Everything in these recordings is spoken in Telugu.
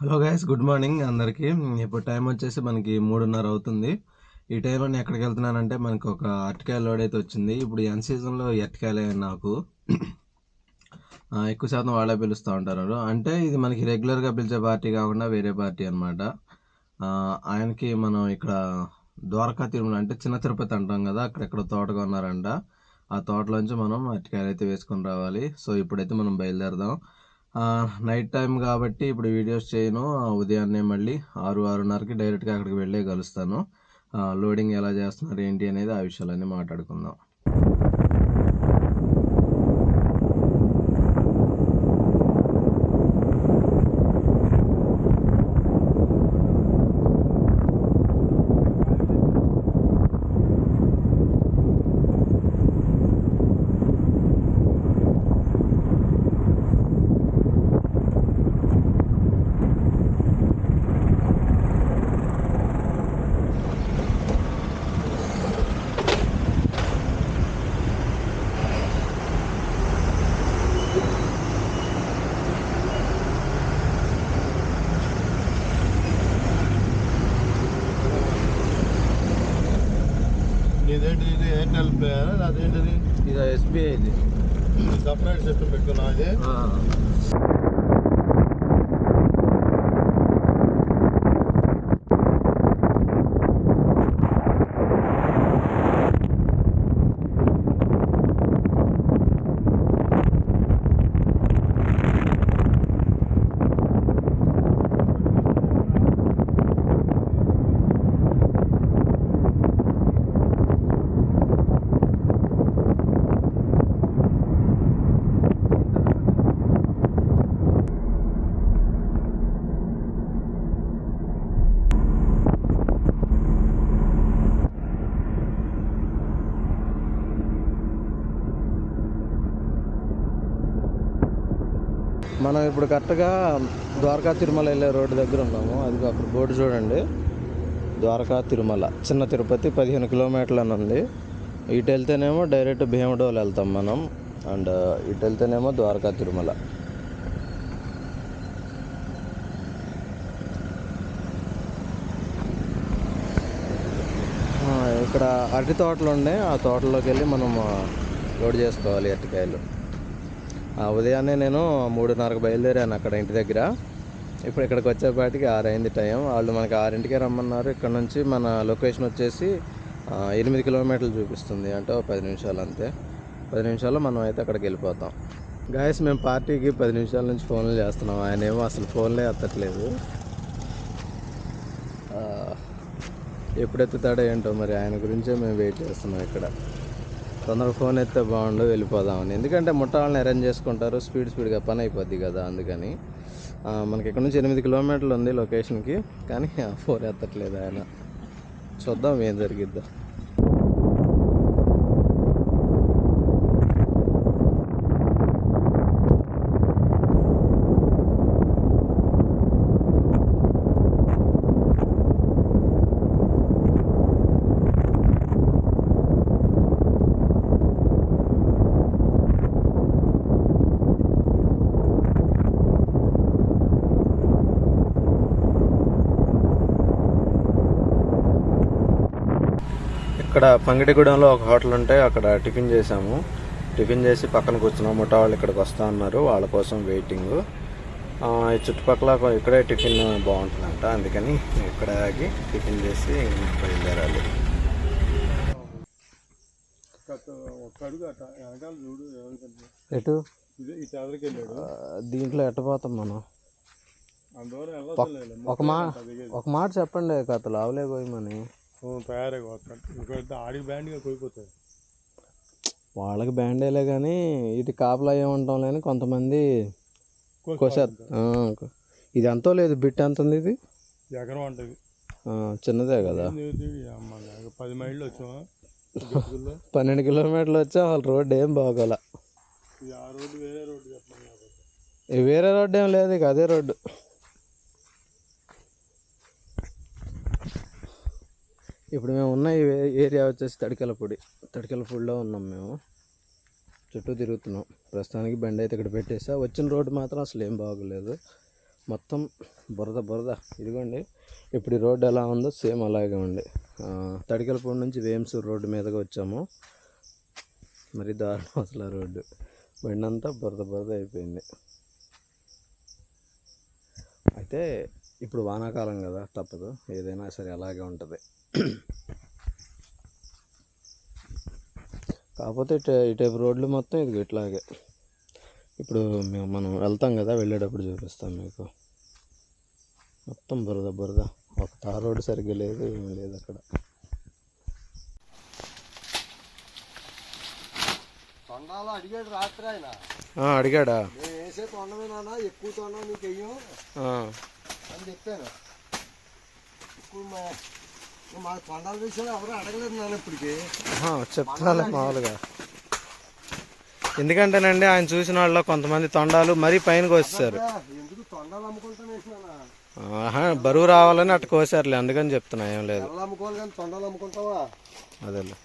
హలో గైస్ గుడ్ మార్నింగ్ అందరికీ. ఇప్పుడు టైం వచ్చేసి మనకి మూడున్నర అవుతుంది. ఈ టైంలో నేను ఎక్కడికి వెళ్తున్నానంటే మనకు ఒక అరటికాయ లోడ్ అయితే వచ్చింది. ఇప్పుడు ఎన్ సీజన్లో ఈ అరటికాయలే నాకు. ఎక్కువ శాతం వాళ్ళే పిలుస్తూ ఉంటారు. అంటే ఇది మనకి రెగ్యులర్గా పిలిచే పార్టీ కాకుండా వేరే పార్టీ అనమాట ఆయనకి మనం ఇక్కడ ద్వారకా తిరుమల అంటే చిన్న తిరుపతి అంటాం కదా అక్కడెక్కడ తోట కొన్నారంట ఆ తోటలోంచి మనం అరటికాయలు అయితే వేసుకొని రావాలి. సో ఇప్పుడైతే మనం బయలుదేరదాం. నైట్ టైం కాబట్టి ఇప్పుడు వీడియోస్ చేయను. ఉదయాన్నే మళ్ళీ ఆరు ఆరున్నరకి డైరెక్ట్గా అక్కడికి వెళ్ళే కలుస్తాను. లోడింగ్ ఎలా చేస్తున్నారు ఏంటి అనేది ఆ విషయాలన్నీ మాట్లాడుకుందాం. మనం ఇప్పుడు కరెక్ట్గా ద్వారకా తిరుమల వెళ్ళే రోడ్డు దగ్గర ఉన్నాము. అది అక్కడ బోర్డు చూడండి. ద్వారకా తిరుమల. చిన్న తిరుపతి పదిహేను కిలోమీటర్లు అని ఉంది. ఇటు వెళ్తేనేమో డైరెక్ట్ భీమడోలు వెళ్తాం మనం. అండ్ uh, ఇటు వెళ్తేనేమో ద్వారకా తిరుమల. ఇక్కడ అరటి తోటలు ఉన్నాయి. ఆ తోటలోకి వెళ్ళి మనం uh, లోడ్ చేసుకోవాలి అరటికాయలు. ఉదయాన్నే నేను మూడున్నరకు బయలుదేరాను అక్కడ ఇంటి దగ్గర. ఇప్పుడు ఇక్కడికి వచ్చేపాటికి ఆరైంది టైం. వాళ్ళు మనకి ఆరింటికే రమ్మన్నారు. ఇక్కడ నుంచి మన లొకేషన్ వచ్చేసి ఎనిమిది కిలోమీటర్లు చూపిస్తుంది. అంటే పది నిమిషాలు అంతే. పది నిమిషాల్లో మనం అయితే అక్కడికి వెళ్ళిపోతాం. గాయస్ మేము పార్టీకి పది నిమిషాల నుంచి ఫోన్లు చేస్తున్నాం. ఆయన ఏమో అసలు ఫోన్లే ఎత్తట్లేదు. ఎప్పుడెత్తుతాడో ఏంటో మరి ఆయన గురించే మేము వెయిట్ చేస్తున్నాం ఇక్కడ. తొందరగా ఫోన్ ఎత్తే బాగుండు వెళ్ళిపోదామని. ఎందుకంటే ముట్ట వాళ్ళని అరేంజ్ చేసుకుంటారు స్పీడ్ స్పీడ్గా పని అయిపోద్ది కదా అందుకని. మనకి ఇక్కడ నుంచి ఎనిమిది కిలోమీటర్లు ఉంది లొకేషన్కి కానీ ఆ ఫోన్ ఎత్తట్లేదు ఆయన. చూద్దాం ఏం జరిగిద్దాం. ఇక్కడ పంగిడిగూడెంలో ఒక హోటల్ ఉంటే అక్కడ టిఫిన్ చేసాము టిఫిన్ చేసి పక్కన కూర్చున్నాం. ముఠా వాళ్ళు ఇక్కడికి వస్తా అన్నారు వాళ్ళ కోసం వెయిటింగ్. ఆ, ఈ చుట్టుపక్కల ఇక్కడే టిఫిన్ బాగుంటుందంట. అందుకని ఇక్కడ ఆగి టిఫిన్ చేసి బయలుదేరాలి. ఎటు? ఇదే ఈ చెదరికి వెళ్ళాడు. ఆ, దీంట్లో ఎట్టపోతాం మనం? ఒక మా ఒక మాట చెప్పండి కథలు ఆవులే పోయమని తయారై ఇంకొక ఆడికి బ్యాండ్గా పోయిపోతాడు వాళ్ళకి బ్యాండేలే కానీ ఇటు కాపలా ఏమంటాం లేని కొంతమంది కోసే ఆ, ఇది ఎంతో లేదు బిట్ ఎంత ఉంది ఇది? ఎకరం ఉంటుంది చిన్నదే కదా. పది మైళ్ళు వచ్చామా పన్నెండు కిలోమీటర్లు వచ్చా వాళ్ళ రోడ్డు ఏం బాగోల. వేరే రోడ్డు ఏం లేదు ఇక అదే రోడ్డు. ఇప్పుడు మేము ఉన్న ఏరియా వచ్చేసి తడికెలపొడి. తడికెలపూడిలో ఉన్నాం మేము. చుట్టూ తిరుగుతున్నాం. ప్రస్తుతానికి బండి అయితే ఇక్కడ పెట్టేసా. వచ్చిన రోడ్డు మాత్రం అసలు ఏం బాగోలేదు. మొత్తం బురద బురద. ఇదిగోండి. ఇప్పుడు ఈ రోడ్డు ఎలా ఉందో సేమ్ అలాగే ఉంది. తడికెలపూడి నుంచి వేమ్సూర్ రోడ్డు మీదగా వచ్చాము. మరి దారుణం అసలు ఆ రోడ్డు. అంతా బురద బురద అయిపోయింది. అయితే ఇప్పుడు వానాకాలం కదా తప్పదు. ఏదైనా సరే అలాగే ఉంటుంది. కాకపోతే ఇటు ఇటైపు రోడ్లు మొత్తం ఇది ఇట్లాగే. ఇప్పుడు మేము మనం వెళ్తాం కదా వెళ్ళేటప్పుడు చూపిస్తాం మీకు. మొత్తం బురద బురద. ఒక తార్ రోడ్డు సరిగ్గా లేదు ఏమీ లేదు అక్కడ. అడిగాడు రాత్రి ఆయన. అడిగాడా? నేను వేసే ఎక్కువ తొండం నీకు అని చెప్పాను. ఎక్కువ మా మా తొండాల విషయం ఎవరు అడగలేదు నాన్న ఇప్పటికి. చెప్తాలే మామూలుగా. ఎందుకంటేనండి ఆయన చూసిన వాళ్ళు కొంతమంది తొండాలు మరీ పైన కోసేశారు ఎందుకు తొండాలు అమ్ముకుంటాను వేసినా ఆహా, బరువు రావాలని అట్ట కోసారులే అందుకని చెప్తున్నా ఏం లేదు. ఎల్ల అమ్ముకోవాలి కానీ తొండాలు అమ్ముకుంటావా? అదేలే.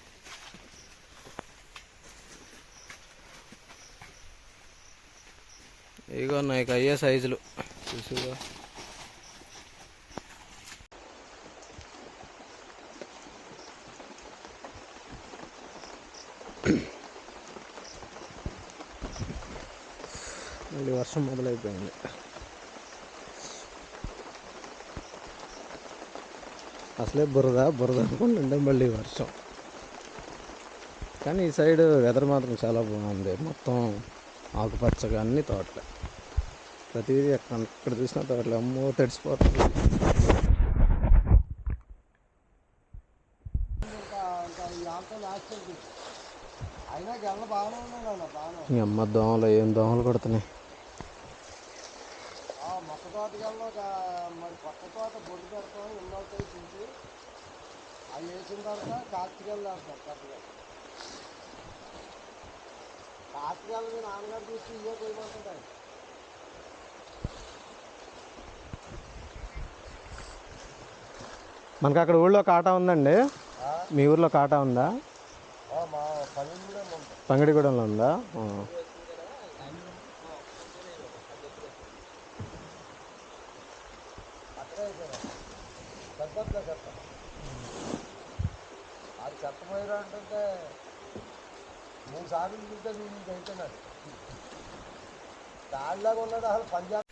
ఇగో నాకు అయ్యే సైజులు. చూసిగా మళ్ళీ వర్షం మొదలైపోయింది. అసలే బురద బురద అనుకుంటుంటే మళ్ళీ వర్షం. కానీ ఈ సైడ్ వెదర్ మాత్రం చాలా బాగుంది. మొత్తం ఆకుపచ్చగా అన్ని తోటలే. ప్రతిదీ ఎక్కడ ఎక్కడ చూసినా తోటలే. అమ్మో తడిసిపోతుంది ఇంకా ఇంకా ఈ ఆటో లాస్ట్ అయింది. అయినా గెల్ల బాగానే ఉన్నాయి నాన్న బాగానే ఈ అమ్మ దోమలు ఏం దోమలు కొడుతున్నాయి? మొక్క మరి కొత్త తోట బొడ్డు పెడతాం ఉన్నవుతాయి చూసి అవి వేసిన తర్వాత పెద్దగా. మీ నాన్నగారు చూసి ఇవే మనకు అక్కడ ఊళ్ళో కాటా ఉందండి. మీ ఊర్లో కాటా ఉందా? కూడా పంగడిగూడెంలో ఉందా ఆ. అక్కడే అది అంటుంటే మూడు సార్లు చూస్తే అయితే నాది దాడిలాగా ఉన్నాడు అసలు పంజాబ్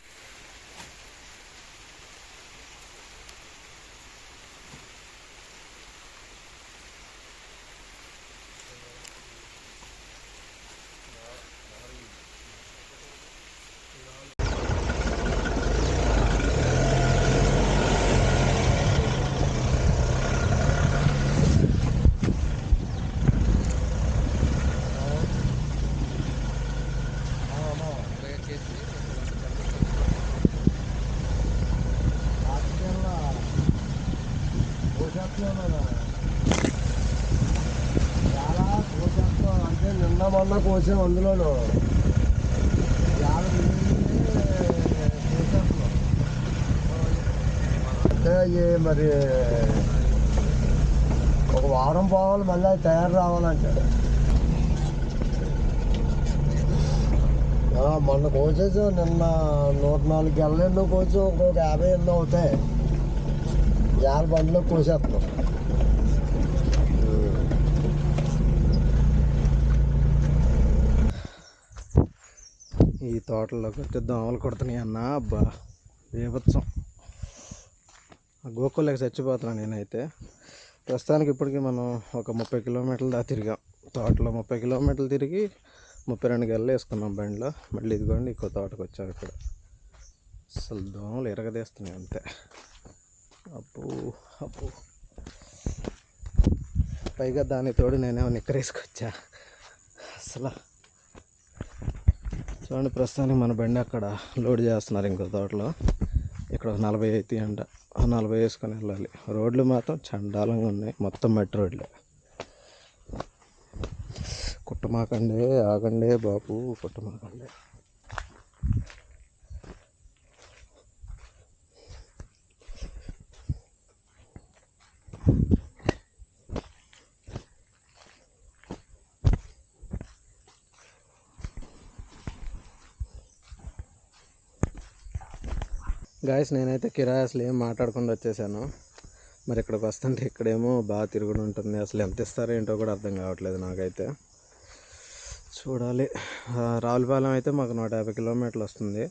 చాలా కోసేస్తాం అంటే నిన్న మొన్న కోసాం అందులోను. అంటే మరి ఒక వారం పోవాలి మళ్ళీ అది తయారు రావాలంటాడు మొన్న కోసేసాం నిన్న నూట నాలుగు గెలలు ఎన్నో కోసాం ఒక యాభై ఎన్నో అవుతాయి. యాభై బండిలో కోసేస్తున్నాం. ఈ తోటలోకి వచ్చి దోమలు కొడుతున్నాయి అన్న. అబ్బా దేవత్సం ఆ గోకులకి చచ్చిపోతున్నాను నేనైతే. ప్రస్తుతానికి ఇప్పటికి మనం ఒక ముప్పై కిలోమీటర్ల దాకా తిరిగాం. తోటలో ముప్పై కిలోమీటర్లు తిరిగి ముప్పై రెండు గెలలు వేసుకున్నాం బండిలో. మళ్ళీ ఇదిగోండి ఇంకో తోటకు వచ్చాం ఇక్కడ. అసలు దోమలు ఎరగదీస్తున్నాయి అంతే. అప్పు అప్పు పైగా దాని తోడు నేనేమో నిక్కరేసుకొచ్చా. అసలు. చూడండి ప్రస్తుతానికి మన బండి అక్కడ లోడ్ చేస్తున్నారు ఇంకో తోటలో. ఇక్కడ నలభై అయితే అంట. నలభై వేసుకొని వెళ్ళాలి. రోడ్లు మాత్రం చండాలంగా ఉన్నాయి. మొత్తం మట్టి రోడ్లు. కుట్టమాకండి ఆగండి బాపు కుట్టమాకండి. గాయస్ నేనైతే కిరాయి అసలు ఏం మాట్లాడకుండా వచ్చేసాను. మరి ఇక్కడికి వస్తుంటే ఇక్కడేమో బాగా తిరుగుడు ఉంటుంది. అసలు ఎంత ఇస్తారో ఏంటో కూడా అర్థం కావట్లేదు నాకైతే. చూడాలి. రావులపాలెం అయితే మాకు నూట యాభై కిలోమీటర్లు వస్తుంది.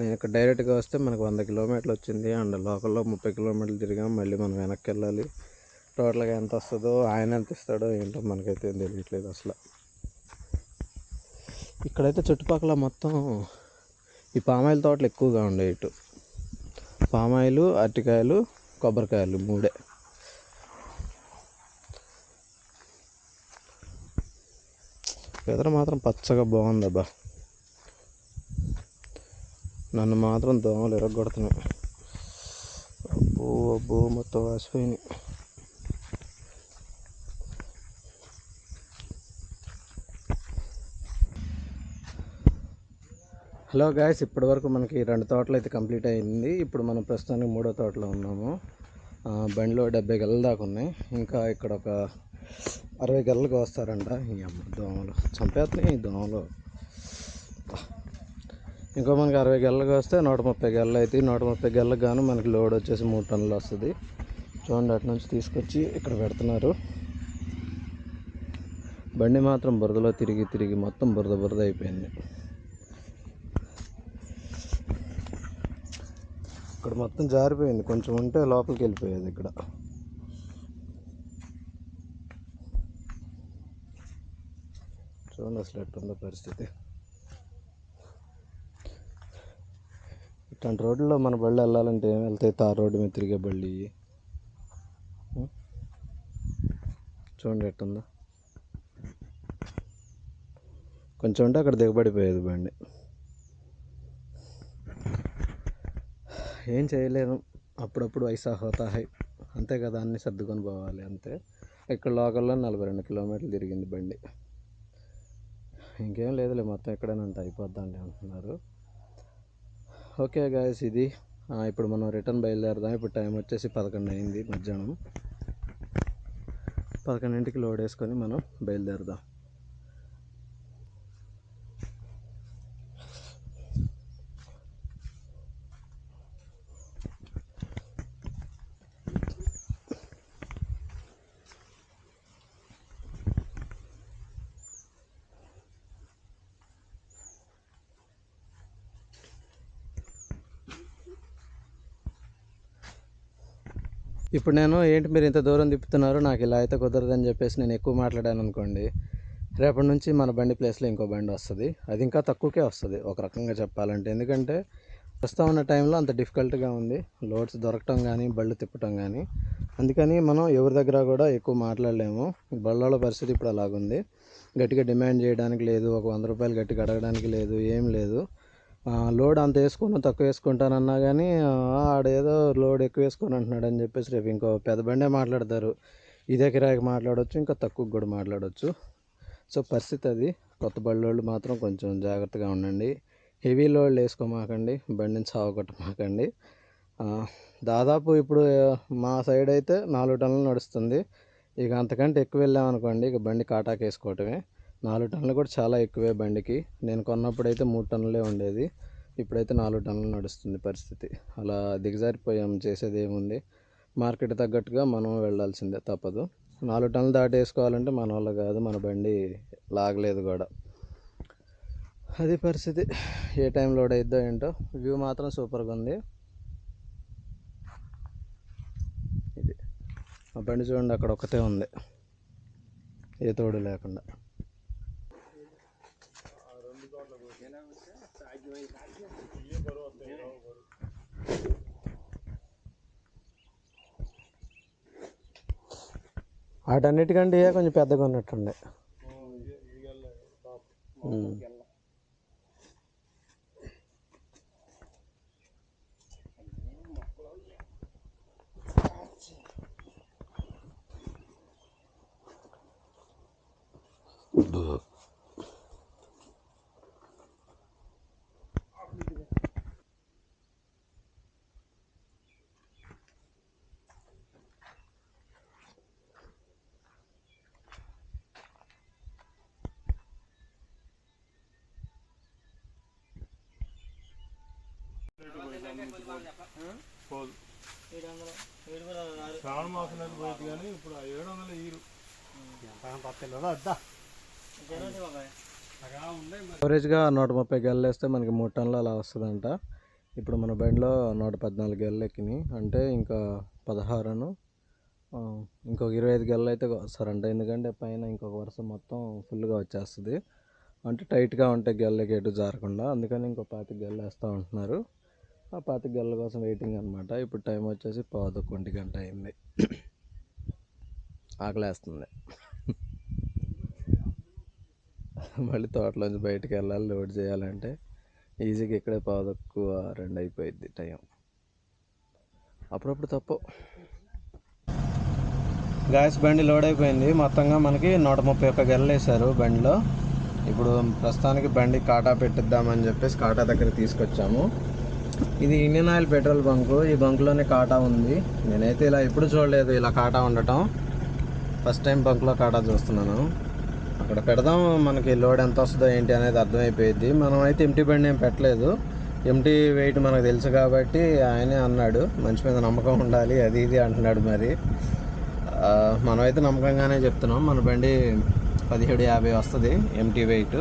నేను ఇక్కడ డైరెక్ట్గా వస్తే మనకు వంద కిలోమీటర్లు వచ్చింది. అండ్ లోకల్లో ముప్పై కిలోమీటర్లు తిరిగాం. మళ్ళీ మనం వెనక్కి వెళ్ళాలి. టోటల్గా ఎంత వస్తుందో ఆయన ఎంత ఇస్తాడో ఏంటో మనకైతే ఏం తెలియట్లేదు అసలు. ఇక్కడైతే చుట్టుపక్కల మొత్తం ఈ పామాయిల్ తోటలు ఎక్కువగా ఉండే ఇటు. పామాయిలు అరటికాయలు కొబ్బరికాయలు మూడే. వెదర్ మాత్రం పచ్చగా బాగుందబ్బా నన్ను మాత్రం దోమలు ఎరగొడుతున్నాయి అబ్బో అబ్బో మొత్తం వాసిపోయినాయి. హలో గాయస్ ఇప్పటి వరకు మనకి రెండు తోటలు అయితే కంప్లీట్ అయింది. ఇప్పుడు మనం ప్రస్తుతానికి మూడో తోటలో ఉన్నాము. బండిలో డెబ్బై గెలలు దాకా ఉన్నాయి. ఇంకా ఇక్కడ ఒక అరవై గెలలకు వస్తారంట ఈ అమ్మ దోమలు. చంపేస్తున్నాయి ఈ దోమలు. ఇంకో మనకి అరవై గెలలకు వస్తే నూట ముప్పై గెలలు అయితే నూట ముప్పై గెలలకు గాను మనకి లోడ్ వచ్చేసి మూడు టన్నులు వస్తుంది. చూడండి అటు నుంచి తీసుకొచ్చి ఇక్కడ పెడుతున్నారు. బండి మాత్రం బురదలో తిరిగి తిరిగి మొత్తం బురద బురద అయిపోయింది. ఇక్కడ మొత్తం జారిపోయింది. కొంచెం ఉంటే లోపలికి వెళ్ళిపోయేది ఇక్కడ. చూడండి అసలు ఎట్టుందో పరిస్థితి. ఇట్లాంటి రోడ్లలో మన బళ్ళు వెళ్ళాలంటే ఏం వెళ్తాయి? తార్ రోడ్డు మీద తిరిగే బళ్ళు ఇవి. చూడండి ఎట్టుందో. కొంచెం ఉంటే అక్కడ దిగబడిపోయేది బండి. ఏం చేయలేను. అప్పుడప్పుడు ఐసా హోతా హై. అంతే కదా అన్ని సర్దుకొని పోవాలి అంతే. ఇక్కడ లోకల్లో నలభై రెండు కిలోమీటర్లు తిరిగింది బండి. ఇంకేం లేదులే మొత్తం ఎక్కడైనా అయిపోద్దండి అంటున్నారు. ఓకే గాయస్ ఇది. ఇప్పుడు మనం రిటర్న్ బయలుదేరదాం. ఇప్పుడు టైం వచ్చేసి పదకొండు అయింది మధ్యాహ్నం. పదకొండింటికి లోడ్ వేసుకొని మనం బయలుదేరదాం. ఇప్పుడు నేను ఏంటి మీరు ఇంత దూరం తిప్పుతున్నారు? నాకు ఇలా అయితే కుదరదని చెప్పేసి నేను ఎక్కువ మాట్లాడాను అనుకోండి. రేపటి నుంచి మన బండి ప్లేస్లో ఇంకో బండి వస్తుంది. అది ఇంకా తక్కువకే వస్తుంది. ఒక రకంగా చెప్పాలంటే. ఎందుకంటే ప్రస్తుతం ఉన్న టైంలో అంత డిఫికల్ట్గా ఉంది. లోడ్స్ దొరకటం కానీ బళ్ళు తిప్పటం కానీ అందుకని మనం ఎవరి దగ్గర కూడా ఎక్కువ మాట్లాడలేము. బళ్ళలో పరిస్థితి ఇప్పుడు అలాగుంది. గట్టిగా డిమాండ్ చేయడానికి లేదు. ఒక వంద రూపాయలు గట్టిగా అడగడానికి లేదు. ఏం లేదు. లోడ్ అంత వేసుకుని తక్కువ వేసుకుంటానన్నా కానీ ఆడేదో లోడ్ ఎక్కువ వేసుకొని అంటున్నాడు అని చెప్పేసి రేపు ఇంకో పెద్ద బండే మాట్లాడతారు. ఇదే కిరాయికి మాట్లాడవచ్చు ఇంకా తక్కువ కూడా మాట్లాడవచ్చు సో పరిస్థితి అది. కొత్త బళ్ళోళ్ళు మాత్రం కొంచెం జాగ్రత్తగా ఉండండి. హెవీ లోడ్లు వేసుకోమాకండి బండిని సావగొట్టమాకండి దాదాపు ఇప్పుడు మా సైడ్ అయితే నాలుగు టన్నులు నడుస్తుంది. ఇక అంతకంటే ఎక్కువ వెళ్ళామనుకోండి ఇక బండి కాటాకి వేసుకోవటమే నాలుగు టన్నులు కూడా చాలా ఎక్కువే బండికి. నేను కొన్నప్పుడు అయితే మూడు టన్నులే ఉండేది. ఇప్పుడైతే నాలుగు టన్నులు నడుస్తుంది పరిస్థితి. అలా దిగజారిపోయాం చేసేది ఏముంది? మార్కెట్ తగ్గట్టుగా మనం వెళ్ళాల్సిందే తప్పదు. నాలుగు టన్నులు దాటేసుకోవాలంటే మన వల్ల కాదు మన బండి లాగలేదు కూడా అది పరిస్థితి. ఏ టైం లోడ్ అయిద్దో ఏంటో. వ్యూ మాత్రం సూపర్గా ఉంది. ఇది. ఆ బండి చూడండి అక్కడ ఒకటే ఉంది. ఏ తోడు లేకుండా. వాటన్నిటికంటే కొంచెం పెద్దగా ఉన్నట్టుండే Ugh. శ్రావణ మాసం పోయింది కానీ ఇప్పుడు ఏడు వందల ఈరు వద్దా నూట ముప్పై గెల్లలు వేస్తే మనకి మూడు టన్నులు అలా వస్తుందంట. ఇప్పుడు మన బండిలో నూట పద్నాలుగు గెల్లలు ఎక్కినాయి. అంటే ఇంకా పదహారును ఇంకొక ఇరవై ఐదు గెల్లలు అయితే వస్తారంట. ఎందుకంటే పైన ఇంకొక వరుస మొత్తం ఫుల్గా వచ్చేస్తుంది. అంటే టైట్గా ఉంటే గెల్లకి ఎటు జారకుండా. అందుకని ఇంకో పాతి గెల్లు వేస్తూ ఉంటున్నారు. ఆ పాతిక గెలల కోసం వెయిటింగ్ అనమాట ఇప్పుడు టైం వచ్చేసి పావు గంట అయింది. ఆకలేస్తుంది. మళ్ళీ తోటలోంచి బయటకు వెళ్ళాలి లోడ్ చేయాలంటే ఈజీగా ఇక్కడే పావు రెండు అయిపోయింది టైం అప్పుడప్పుడు తప్పు. గ్యాస్ బండి లోడ్ అయిపోయింది. మొత్తంగా మనకి నూట ముప్పై ఒక్క గెలలు వేశారు బండిలో. ఇప్పుడు ప్రస్తుతానికి బండి కాటా పెట్టిద్దామని చెప్పేసి కాటా దగ్గర తీసుకొచ్చాము. ఇది ఇండియన్ ఆయిల్ పెట్రోల్ బంకు. ఈ బంకులోనే కాటా ఉంది. నేనైతే ఇలా ఎప్పుడు చూడలేదు ఇలా కాటా ఉండటం. ఫస్ట్ టైం బంక్లో కాటా చూస్తున్నాను. అక్కడ పెడదాం మనకి లోడ్ ఎంత వస్తుందో ఏంటి అనేది అర్థమైపోయింది మనం అయితే ఎంటీ బండి ఏం పెట్టలేదు. ఎంటీ వెయిట్ మనకు తెలుసు కాబట్టి ఆయనే అన్నాడు. మంచి మీద నమ్మకం ఉండాలి అది ఇది అంటున్నాడు మరి. మనమైతే నమ్మకంగానే చెప్తున్నాం. మన బండి పదిహేడు యాభై వస్తుంది ఎంటీ వెయిట్.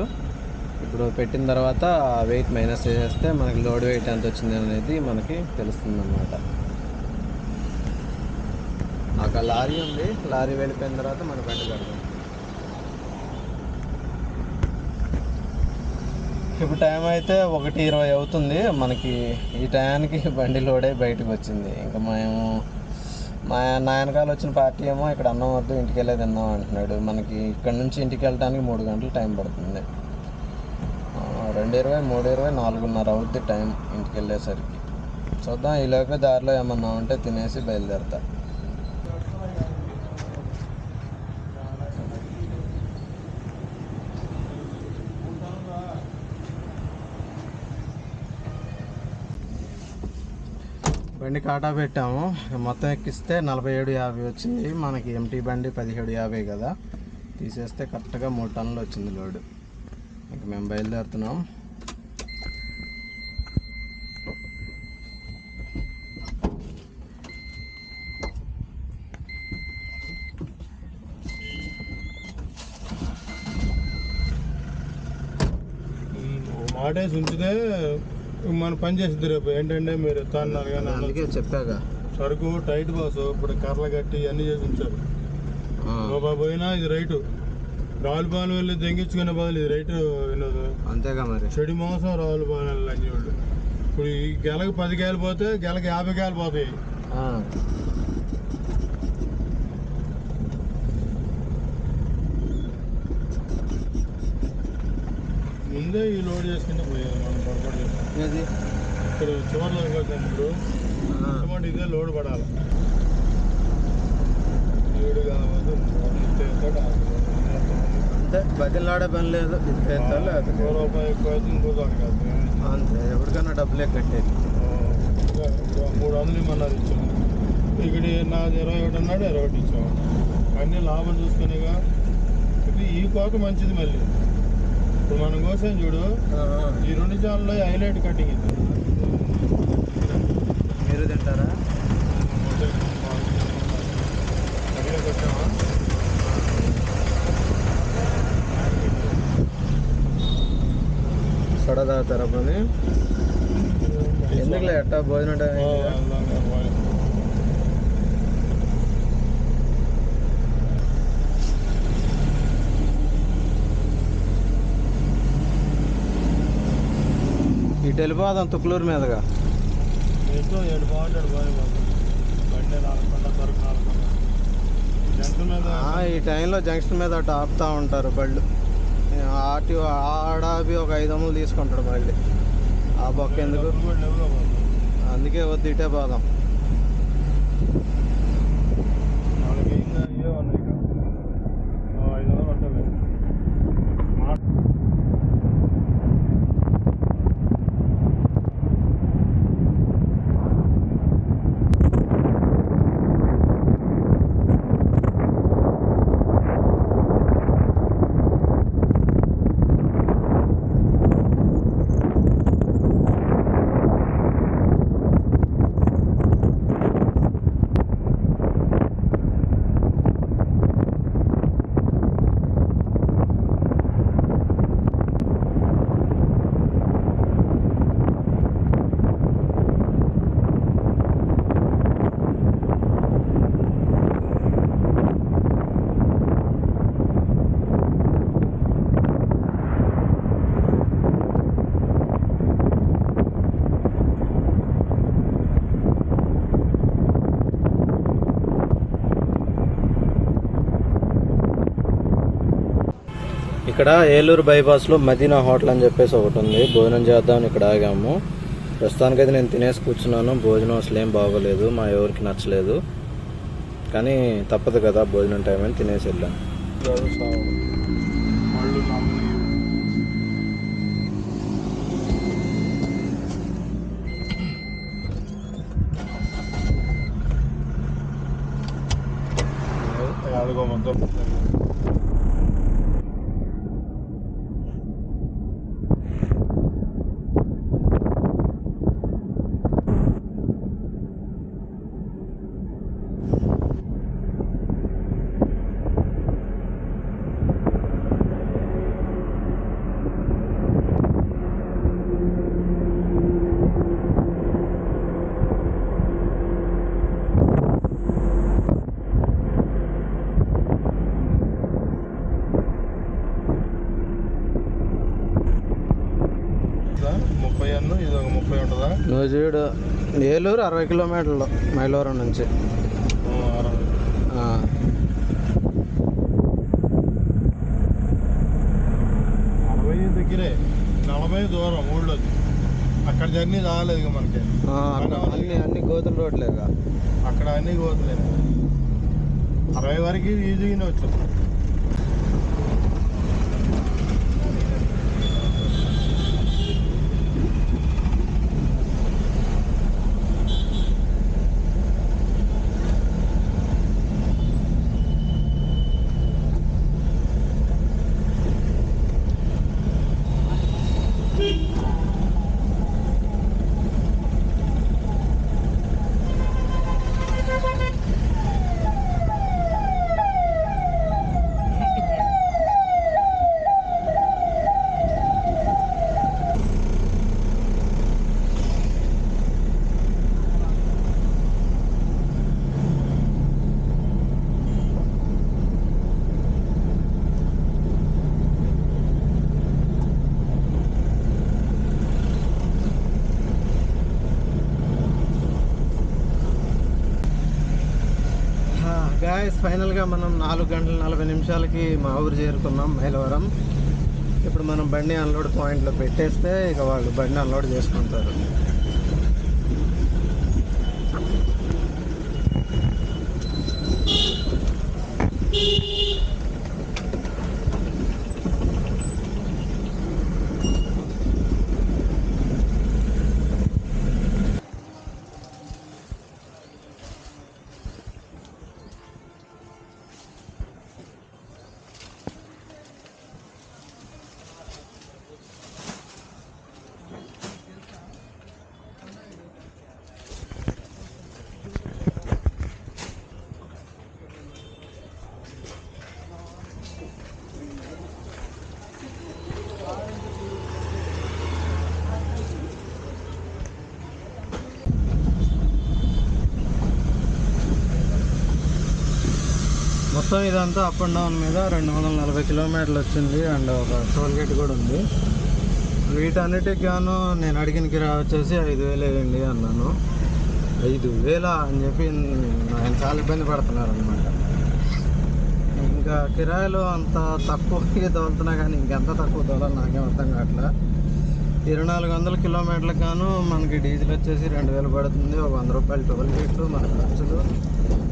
ఇప్పుడు పెట్టిన తర్వాత వెయిట్ మైనస్ చేసేస్తే మనకి లోడ్ వెయిట్ ఎంత వచ్చింది అనేది మనకి తెలుస్తుంది అనమాట ఒక లారీ ఉంది లారీ వెళ్ళిపోయిన తర్వాత మన బండి పడుతుంది ఇప్పుడు టైం అయితే ఒకటి ఇరవై అవుతుంది మనకి ఈ టయానికి బండి లోడ్ అయి బయటకు వచ్చింది. ఇంకా మేము మా నాయనకాలు వచ్చిన పార్టీ ఏమో ఇక్కడ అన్నం వద్దు ఇంటికి వెళ్ళే తిన్నాం అంటున్నాడు. మనకి ఇక్కడ నుంచి ఇంటికి వెళ్ళడానికి మూడు గంటలు టైం పడుతుంది. రెండు ఇరవై మూడు ఇరవై నాలుగున్నర అవుద్ది టైం ఇంటికి వెళ్ళేసరికి చూద్దాం ఈ దారిలో ఏమన్నా ఉంటే తినేసి బయలుదేరతా. బండి కాటా పెట్టాము. మొత్తం ఎక్కిస్తే నలభై ఏడు యాభై వచ్చింది. మనకి ఎంటీ బండి పదిహేడు యాభై కదా. తీసేస్తే కరెక్ట్గా మూడు టన్నులు వచ్చింది లోడు. ఇంక మేము బయలుదేరుతున్నాం. మాటేసి ఉంచితే మన పని చేసిద్ది రేపు. ఏంటంటే మీరు ఎత్తాన్నారు కానీ. అందుకే చెప్పాగా. సరుకు టైట్ బాస్ ఇప్పుడు కర్రలు కట్టి అన్ని చేసి ఉంచారు. పోయినా ఇది రైటు. రావుల పాలెం వెళ్ళి దెంగించుకునే బదులు ఇది రైటు వినోద్. అంతేగా మరి. చెడి మాంసం రావుల లంచి వాళ్ళు ఇప్పుడు ఈ గెలకి పది కాయలు పోతే గెలకి యాభై కాయలు పోతాయి. ముందే ఈ లోడ్ చేసుకుంటే పోయేది మనం పొరపాటు ఏది? ఇక్కడ చివరిలోకి వచ్చినప్పుడు ఆ, టమాటా ఇదే లోడ్ పడాలి. ఏడు కావాలి. అంతే. బతిలాడే పని లేదు. ఇది అంతే. ఎవరికైనా డబ్బులే కట్టేది. మూడు వందలు ఇమ్మన్నారు ఇచ్చాము ఇక్కడ నాది ఇరవై ఒకటి అన్నాడు ఇరవై ఒకటి ఇచ్చాము అన్నీ లాభం చూసుకునేగా ఇది ఈ కోత మంచిది మళ్ళీ. ఇప్పుడు మనం కోసం చూడు. ఈ రెండు చాలలో హైలైట్ కటింగ్ ఇది. మీరు తింటారా? కడిలోకి వచ్చామా సోడా తాగుతారా పని ఎందుకులే ఎట్టా భోజనం టైం. ఇటు వెళ్ళిపోదాం తుక్లూరు మీదగా. ఏడు బాగుంటాడు బాయ్ బాబు. బండి నాలుగు సరుకు నాలుగు జంట మీద ఈ టైంలో జంక్షన్ మీద అటు ఆపుతా ఉంటారు బళ్ళు. ఆటి ఆడాపి ఒక ఐదు వందలు తీసుకుంటాడు మళ్ళీ. ఆ బొక్క ఎందుకు? అందుకే వద్దు ఇటే పోదాం ఇక్కడ ఏలూరు బైపాస్లో మదీనా హోటల్ అని చెప్పేసి ఒకటి ఉంది. భోజనం చేద్దామని ఇక్కడ ఆగాము. ప్రస్తుతానికైతే నేను తినేసి కూర్చున్నాను. భోజనం అసలు ఏం బాగోలేదు. మా ఎవరికి నచ్చలేదు. కానీ తప్పదు కదా భోజనం టైం అని తినేసి వెళ్ళాను మొత్తం ఇదా? ముప్పై అన్ను ఇది ఒక ముప్పై ఉంటుందా నువ్వు చూడు ఏలూరు అరవై కిలోమీటర్లు మైలవరం నుంచి. అరవై దగ్గరే నలభై దూరం ఊళ్ళోది అక్కడ జర్నీ రాలేదు ఇక మనకి. అన్ని అన్ని గోతుల రోడ్లేగా అక్కడ అన్ని కోతలేదు అరవై వరకు ఈజీగానే వచ్చు. ఫైనల్గా మనం నాలుగు గంటల నలభై నిమిషాలకి మా ఊరు చేరుకున్నాం మైలవరం. ఇప్పుడు మనం బండి అన్లోడ్ పాయింట్లో పెట్టేస్తే ఇక వాళ్ళు బండి అన్లోడ్ చేసుకుంటారు. మొత్తం ఇదంతా అప్ అండ్ డౌన్ మీద రెండు వందల నలభై కిలోమీటర్లు వచ్చింది అండ్ ఒక టోల్ గేట్ కూడా ఉంది. వీటన్నిటికి గాను నేను అడిగిన కిరా వచ్చేసి ఐదు వేలు వేయండి అన్నాను. ఐదు వేల అని చెప్పి ఆయన చాలా ఇబ్బంది పడుతున్నారు అనమాట ఇంకా కిరాయిలు అంత తక్కువకి తోలుతున్నా కానీ ఇంకెంత తక్కువ తోలాలి నాకేం అర్థం కావట్లే. ఇరవై నాలుగు వందల కిలోమీటర్లకు గాను మనకి డీజిల్ వచ్చేసి రెండు వేలు పడుతుంది. ఒక వంద రూపాయలు టోల్ గేట్లు మన ఖర్చులు.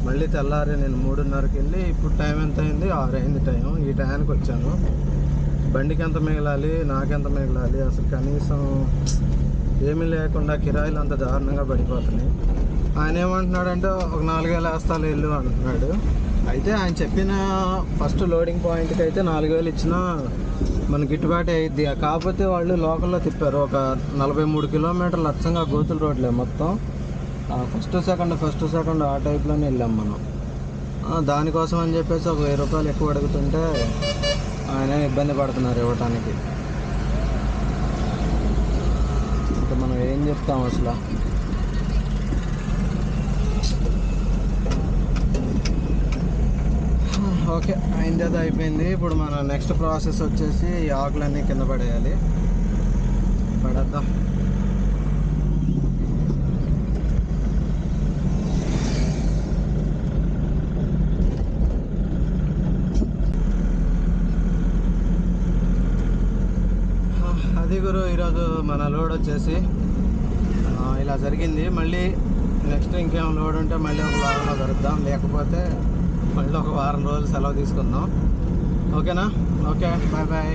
మళ్ళీ తెల్లారి నేను మూడున్నరకి వెళ్ళి ఇప్పుడు టైం ఎంత అయింది ఆరు అయింది టైం ఈ టైంకి వచ్చాను. బండికి ఎంత మిగలాలి? నాకెంత మిగలాలి? అసలు కనీసం ఏమీ లేకుండా కిరాయిలు అంత దారుణంగా పడిపోతున్నాయి. ఆయన ఏమంటున్నాడంటే ఒక నాలుగు వేలు వేస్తాలు ఇల్లు అంటున్నాడు. అయితే ఆయన చెప్పిన ఫస్ట్ లోడింగ్ పాయింట్కి అయితే నాలుగు వేలు ఇచ్చినా మన గిట్టుబాటు అయ్యిద్ది కాకపోతే వాళ్ళు లోకల్లో తిప్పారు. ఒక నలభై మూడు కిలోమీటర్లు అచ్చంగా గోతుల రోడ్లే మొత్తం. ఫస్ట్ సెకండ్ ఫస్ట్ సెకండ్ ఆ టైప్లోనే వెళ్ళాం మనం. దానికోసం అని చెప్పేసి ఒక వెయ్యి రూపాయలు ఎక్కువ అడుగుతుంటే ఆయన ఇబ్బంది పడుతున్నారు ఇవ్వటానికి. ఇంకా మనం ఏం చెప్తాం అసలు? ఓకే అయింది అది అయిపోయింది. ఇప్పుడు మన నెక్స్ట్ ప్రాసెస్ వచ్చేసి ఆకులన్నీ కింద పడేయాలి. పడేద్దాం. మన లోడ్ వచ్చేసి ఇలా జరిగింది. మళ్ళీ నెక్స్ట్ ఇంకేం లోడ్ ఉంటే మళ్ళీ ఒక వారంలో దొరుకుతాం లేకపోతే మళ్ళీ ఒక వారం రోజులు సెలవు తీసుకుందాం. ఓకేనా? Okay bye bye